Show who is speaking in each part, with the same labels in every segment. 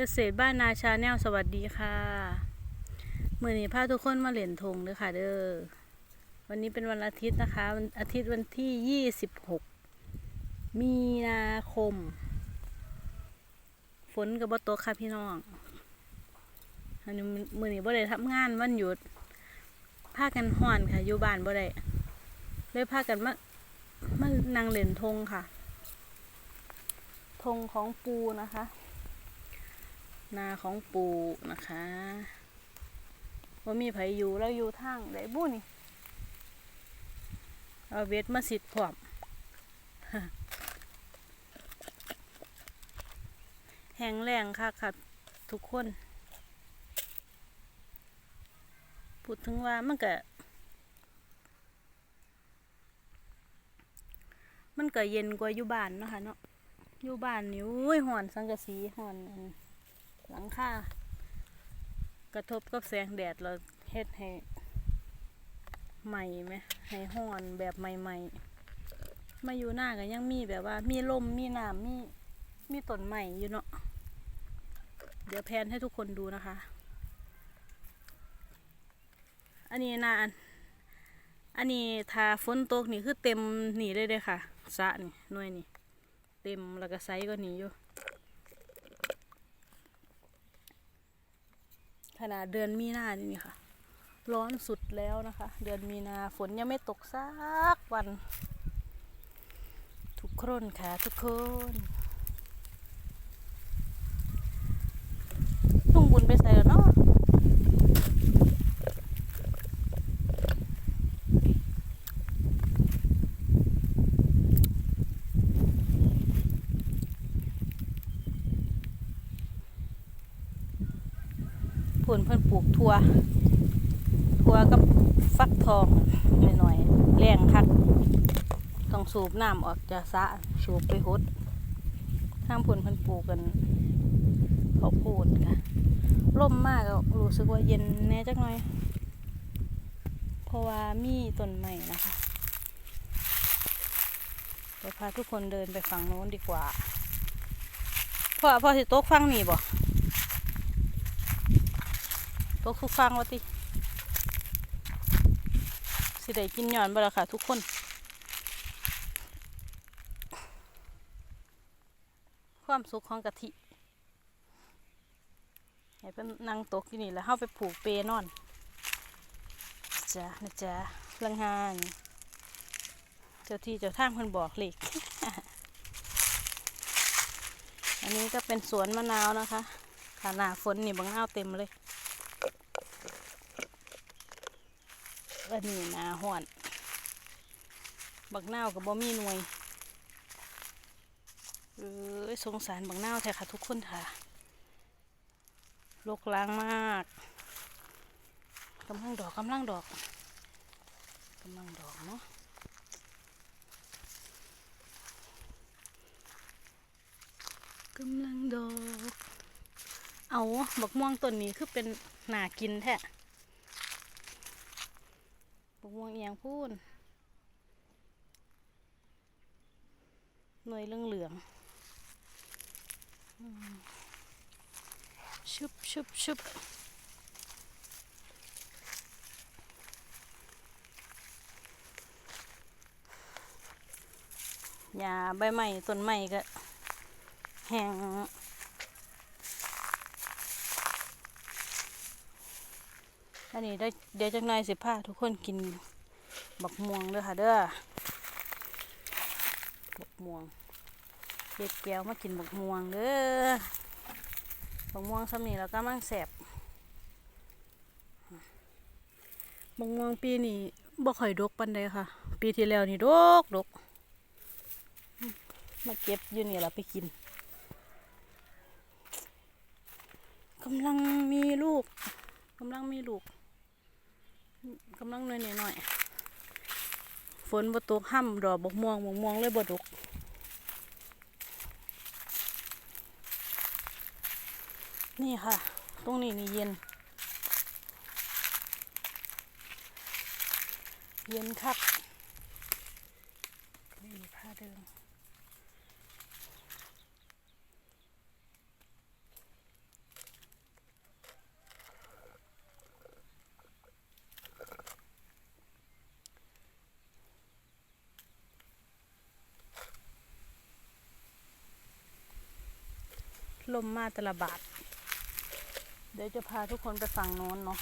Speaker 1: กษตรบ้านนาชาแนลสวัสดีค่ะเมื่อนี้พาทุกคนมาเหรียญธงเด้อค่ะ เด้อวันนี้เป็นวันอาทิตย์นะคะวันอาทิตย์วันที่ยี่สิบหกมีนาคม ฝนกับบตกค่ะพี่น้องอันนี้มื่อนี้บ่ได้ทำงานวันหยุดพากันห่อนค่ะอยู่บ้านบ่ได้เลยพากันมามานั่งเหรียญธงค่ะธงของปูนะคะ นาของปูนะคะว่ามีไผอยู่แล้วอยู่ทางไดบุนี่เอาเวทมาสิทธิ์พร้อมแห้งแรงค่ะค่ะทุกคนพูดถึงว่ามันก็มันก็เย็นกว่าอยู่บ้านนะคะเนาะอยู่บ้านนี่อุ้ยหอนสังกะสีหอนอัน หลังคากระทบกับแสงแดดเราเฮ็ดให้ใหม่ไหมให้ห้อนแบบใหม่ๆมาอยู่หน้าก็ยังมีแบบว่า มีลมมีน้ำมีมีต้นใหม่อยู่เนาะเดี๋ยวแพนให้ทุกคนดูนะคะ อันนี้นาอันอันนี้ถ้าฝนตกนี่คือเต็มหนีเลยเลยค่ะสะนี่หน่วยนี่ เต็มแล้วก็ไซส์ก็หนีอยู่ ขนาดเดือนมีนานี่นี่ค่ะ ร้อนสุดแล้วนะคะ เดือนมีนาฝนยังไม่ตกสักวัน ทุกคนค่ะทุกคนลุงบุญไปใส่แล้วเนาะผลเพิ่น ปลูกทั่วทั่วกับฟักทองหน่อยๆแรงคักต้องสูบน้ำออกจากสะสูบไปหดข้างผลเพิ่นปลูกกันเขาพูดค่ะร่มมากก็รู้สึกว่าเย็นแน่จักหน่อย เพราะว่ามีต้นใหม่นะคะเดี๋ยวพาทุกคนเดินไปฝั่งโน้นดีกว่าพ่อพ่อสิโต๊ะฟังนี่บ่ ต๊ะทุกฟังวะติสิได้กินหย่อนบ่ละค่ะ ทุกคนความสุขของกะทิให้เป็นนั่งตกที่นี่แล้วเข้าไปผูกเปนอนจ้ะนะจ๊ะเรื่องหานเจ้าที่เจ้าทางคนบอกเลขอันนี้ก็เป็นสวนมะนาวนะคะขาหนาฝนนี่บางนาวเต็มเลย อันนี้นาห่อนบักนาวกับบ่มีหน่วยเออสงสารบางนาวแท้ค่ะทุกคนค่ะลกล้างมากกำลังดอกกำลังดอกกำลังดอกเนาะกำลังดอก เอาบักม่วงต้นนี้คือเป็นหนากินแท้ บกม่วงเอียงพูนหน่วยเหลืองเหลืองชุบชุบชุบหญ้าใบไม้ต้นไม้ก็แห้ง อันนี้ได้เดี๋ยวจักหน่อยสิพาทุกคนกินบักม่วงเด้อค่ะเด้อบักม่วงเด็ดแก้วมากินบักม่วงเด้อบักม่วงซ้ำนี่แล้วก็มั่งแสบบักม่วงปีนี้บ่ค่อยดกปานใดค่ะ ปีที่แล้วนี่ดกดกมมาเก็บอยู่นี่แล้วไปกินกำลังมีลูกกำลังมีลูก กำลังน้อยๆหน่อยฝนบตกห้ำดอกบกม่วงบกม่วงเลยบ่ดกนี่ค่ะ ตรงนี้นี่เย็น เย็นครับนี่ผ้าเดิม มมาตละบาท เดี๋ยวจะพาทุกคนไปฝั่งโน้นเนาะ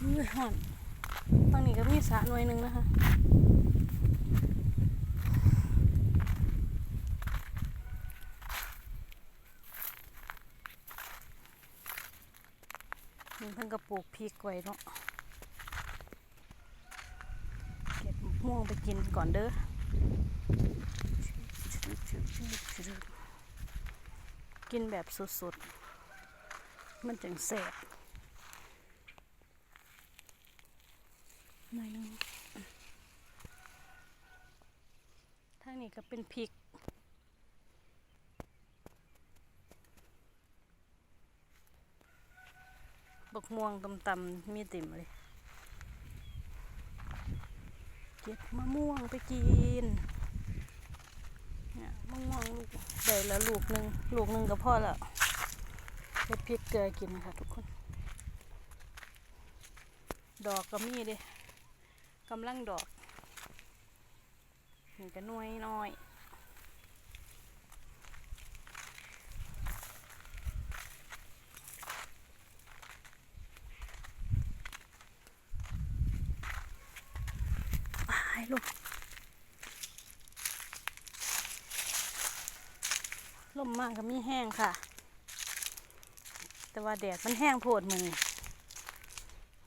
Speaker 1: อุ้ยห่อนฝั่งนี้ก็มีสระหน่วยหนึ่งนะคะ นี่เพิ่งกระป ลูกพริกไว้เนาะเก็บม่วงไปกินก่อนเด้อกินแบบสดๆ มันจังแสบหน่อยหนึงทางนี้ก็เป็นพริก บักม่วงตำๆมีติ่มเลย เก็บมะม่วงไปกิน เนี่ยมะม่วงลูกได้แล้วลูกหนึ่งลูกหนึ่งก็พอแล้วเฮ็ดพริกเกลือกินค่ะทุกคน ดอกก็มีเด้กำลังดอกนี่ก็น่วยน้อย ไป ลูก ลมมากก็มีแห้งค่ะ แต่ว่าแดดมันแห้งโพดมือน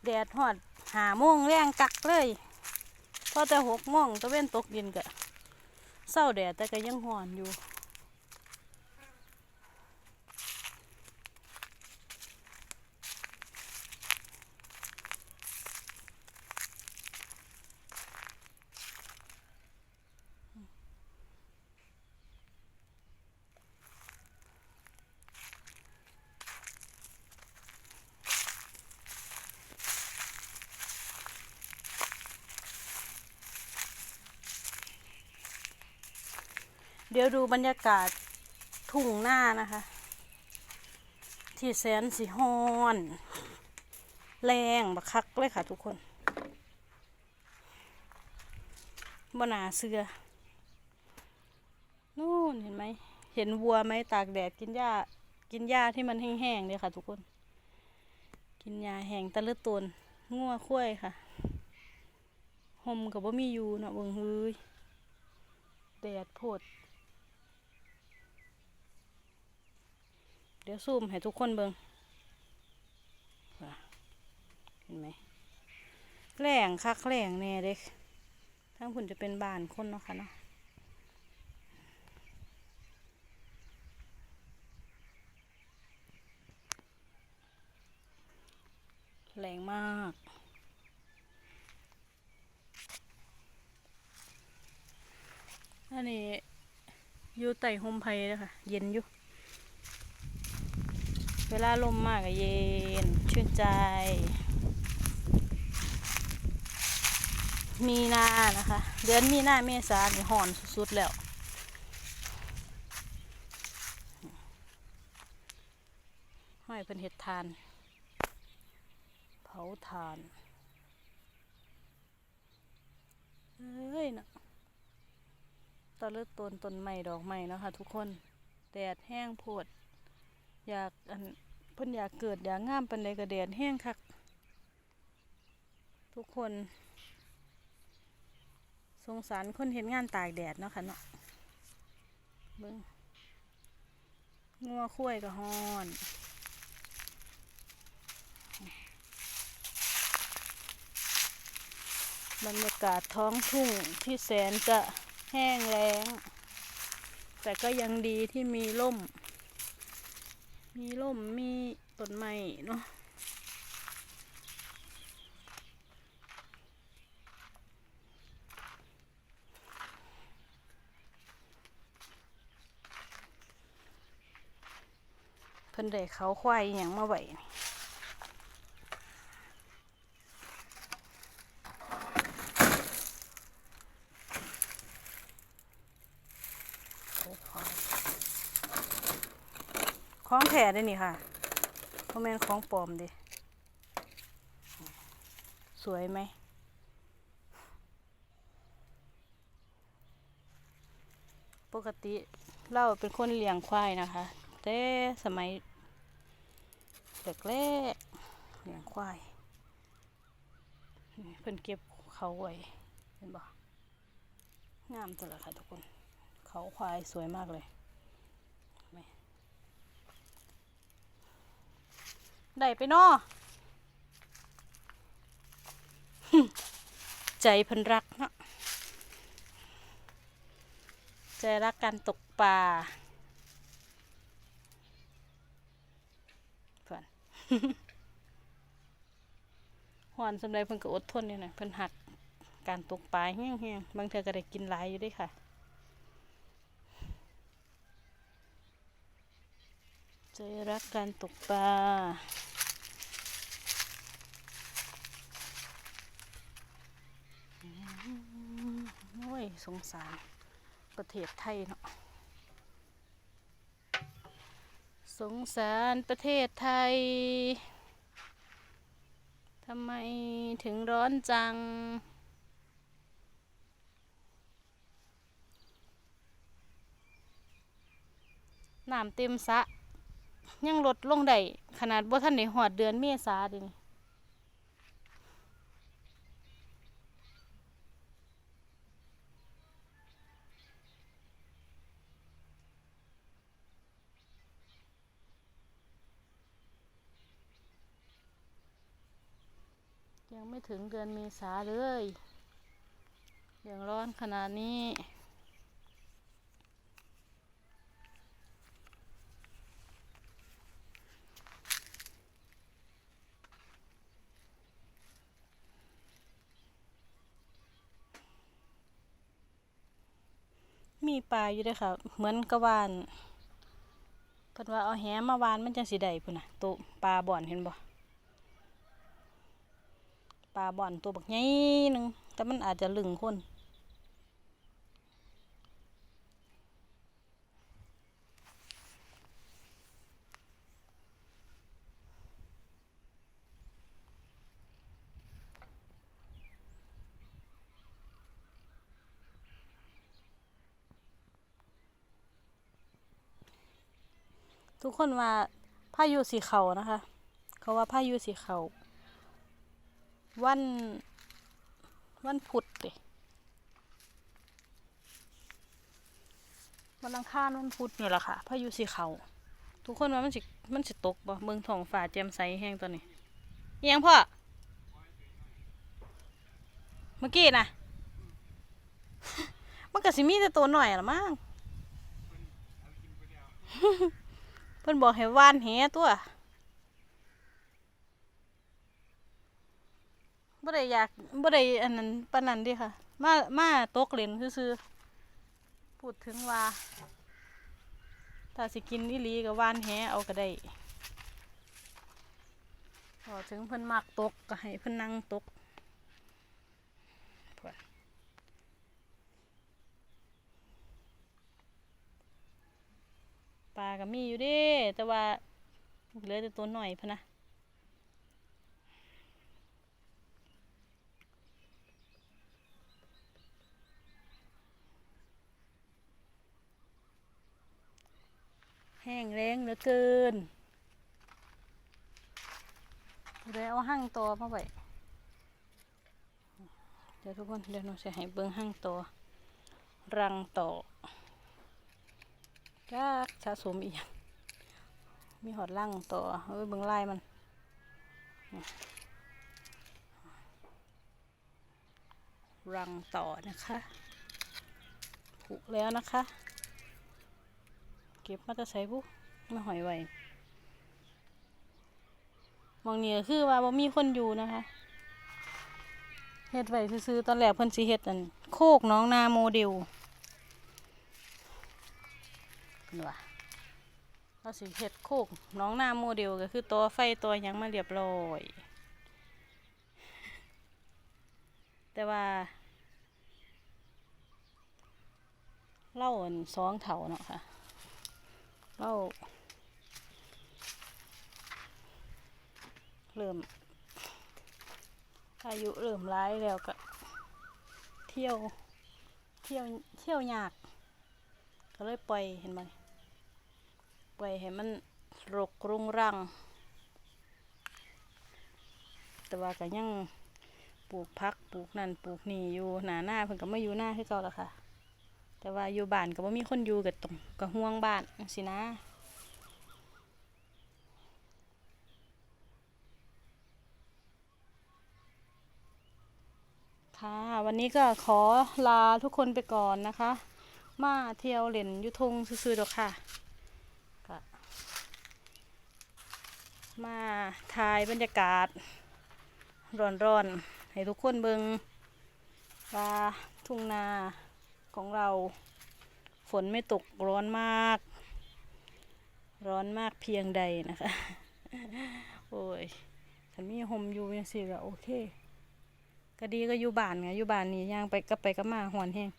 Speaker 1: แดดหอดหาโมงแรงกักเลยพอแต่หกโมงตะเว้นตกดินกะเศร้าแดดแต่ก็ยังหอนอยู่ ดี๋ยวดูบรรยากาศทุ่งหน้านะคะ ที่แสนสีฮอนแรงบักคักเลยค่ะทุกคนบนาเสือนู่นเห็นไหม เห็นวัวไหมตากแดดกินหญ้า กินหญ้าที่มันแห้งๆเลยค่ะ ทุกคน กินหญ้าแห้งตะลึตนงัวคุ้ยค่ะห่มกับว่ามีอยู่เนาะเบิ่งเฮ้ยแดดโพด ดี๋ยวซูมให้ทุกคนเบิงว่าเห็นไหมแรงคักแรงแน่เด็กทั้งคุณจะเป็นบานคนเนาะค่ะเนาะแรงมากอันนี้อยู่ใต้โฮมไพเลยค่ะ เย็นอยู่ เวลาลมมากก็เย็น ชื่นใจ มีนานะคะ เดือนมีนาเมษาเนี่ยหอนสุดๆแล้วห้อยเป็นเห็ดทาน เผาทานเอ้ยนะตะลึกต้นต้นใหม่ดอกใหม่เนาะคะทุกคน แดดแห้งโพด อยากอันเพิ่นอยากเกิดอยากงามปันใดก็แดดแห้งคักทุกคน สงสารคนเห็นงานตากแดดเนาะค่ะเนาะเบิ้งงัวคุ้ยกับฮอนบรรยากาศท้องทุ่งที่แสนจะแห้งแล้ง แต่ก็ยังดีที่มีร่ม มีร่มมีต้นไม้เนาะเพิ่นได้เขาควายอย่างมาไหวนี่เขาควาย ของแท้ได้นี่ค่ะเพราะแม่นของปลอมเดิสวยไหมปกติเราเป็นคนเลี้ยงควายนะคะ แต่สมัยเด็กแรกเลี้ยงควายเพิ่นเก็บเขาไว้เห็นบ่งามจังเลยค่ะทุกคน เขาควายสวยมากเลยเห็นไหม ได้ไปนาะใจพิ่นรักเนาะใจรักการตกปลาเพื่อนหวานสำหรับเพิ่นก็อดทนเนี่ยนะเพิ่นหักการตกปลาแห้งๆบางเทื่อก็ได้กินหลายอยู่ด้วยค่ะใจรักการตกปลา โอ้ย สงสารประเทศไทยเนาะสงสารประเทศไทยทำไมถึงร้อนจัง น้ำเต็มสะ ยังลดลงได้ขนาดบ่ทันได้หอดเดือนเมษาดินี่ ยังไม่ถึงเดือนเมษาเลยยังร้อนขนาดนี้ มีปลาอยู่ด้วยค่ะ เหมือนกระวานเพิ่นว่าเอาแหมาวานมันจังสิได้พุ่นน่ะตัวปลาบ่อนเห็นบ่ ลาบ่อนตัวบักใหญ่หนึ่งแต่มันอาจจะลึงคนทุกคนว่าพายุสีเขานะคะ เขาว่าพายุสีเขา วัน วันพุธเด้วันอังคารวันพุธนี่แหละค่ะพายุสีเขา ทุกคนว่ามันสิมันสิตกบ่เมืองทองฟ้าแจ่มใสแห้งตอนนี้ยังพ่อ เมื่อกี้นะมันก็สิมีแต่ตัวหน่อยละมั้งเพิ่นบอกให้ว่านแหตัว บ่ได้อยากบ่ได้อันนั้นปานนั้นเดิค่ะ มามาตกเล่นซื่อๆพูดถึงว่า ถ้าสิกินอีหลีก็ว่านแหเอาก็ได้พอถึงเพิ่นมักตกก็ให้เพิ่นนั่งตกพวกปลาก็มีอยู่เด้แต่ว่าเหลือแต่ตัวหน่อยพะนะ ห้งแรงเหลือเกินเลยเอาหั่งตัวมาไว้เดี๋ยวทุกคนเดี๋ยวหนูจะให้เบิ้งหั่งตัวรังต่อจักสะสมอีกมีหอดรังต่อเอ้ยเบิ้งลายมันรังต่อนะคะ ผูกแล้วนะคะ ก็บมาจะใส่บุมาหอยไว้มองนี่ก็คือว่าบ่มีคนอยู่นะคะเฮ็ดไว้ซื่อตอนแรกเพิ่นสิเฮ็ดอันโคกน้องนาโมเดลเพิ่ว่าเราสิเฮ็ดโคกน้องนาโมเดลก็คือตัวไฟตัวยังมาเรียบร้อย แต่ว่าเล่าอันสองเถาเนาะค่ะ เล่าเริ่ม อายุเริ่มร้ายแล้วก็ เที่ยว เที่ยว เที่ยวยาก ก็เลยปล่อยเห็นไหมปล่อยให้มันรกรุงรัง แต่ว่าก็ยังปลูกพักปลูกนั่นปลูกนี่อยู่หนาหน้าเพิ่งก็ไม่อยู่หน้าให้เก่าละค่ะ แต่ว่าอยู่บ้านก็บ่มีคนอยู่กับตรงก็ห่วงบ้านจังสินะค่ะวันนี้ก็ขอลาทุกคนไปก่อนนะคะ มาเที่ยวเล่นยุทงซื่อๆดอกค่ะก็มาถ่ายบรรยากาศ ร้อนๆให้ทุกคนเบิงว่าทุ่งนา ของเรา ฝนไม่ตกร้อนมาก ร้อนมากเพียงใดนะคะ โอ้ยฉันมีหมอยู่ยังสิก็โอเคก็ดีก็อยู่บ้านไงอยู่บ้านนี่ย่างไปก็ไปก็มาหอนแห้ง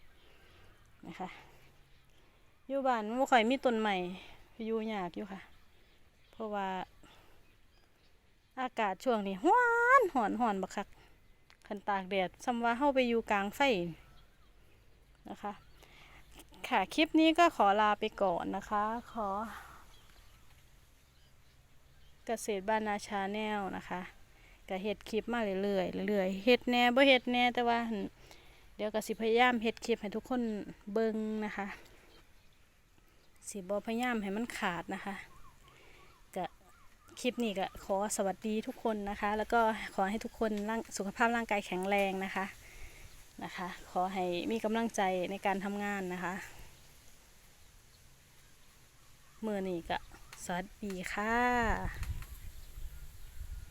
Speaker 1: นะคะอยู่บ้านมันบ่ค่อยมีต้นใหม่อยู่ยากอยู่ค่ะ เพราะว่า อากาศช่วงนี้ฮ้อนหอนหอนบักคักคันตากแดดซ้ำว่าเฮาไปอยู่กลางไฟ นะคะ ค่ะคลิปนี้ก็ขอลาไปก่อนนะคะ ขอ เกษตรบ้านนาชาแนลนะคะก็เฮ็ดคลิปมาเรื่อยๆเรื่อยๆเฮ็ดแน่บ่เฮ็ดแน่แต่ว่า เดี๋ยวก็สิพยายามเฮ็ดคลิปให้ทุกคนเบิ่งนะคะสิบ่พยายามให้มันขาดนะคะก็คลิปนี้ก็ขอสวัสดีทุกคนนะคะ แล้วก็ขอให้ทุกคนร่างสุขภาพร่างกายแข็งแรงนะคะ นะคะ ขอให้มีกำลังใจในการทำงานนะคะมื้อนี้ก็สวัสดีค่ะ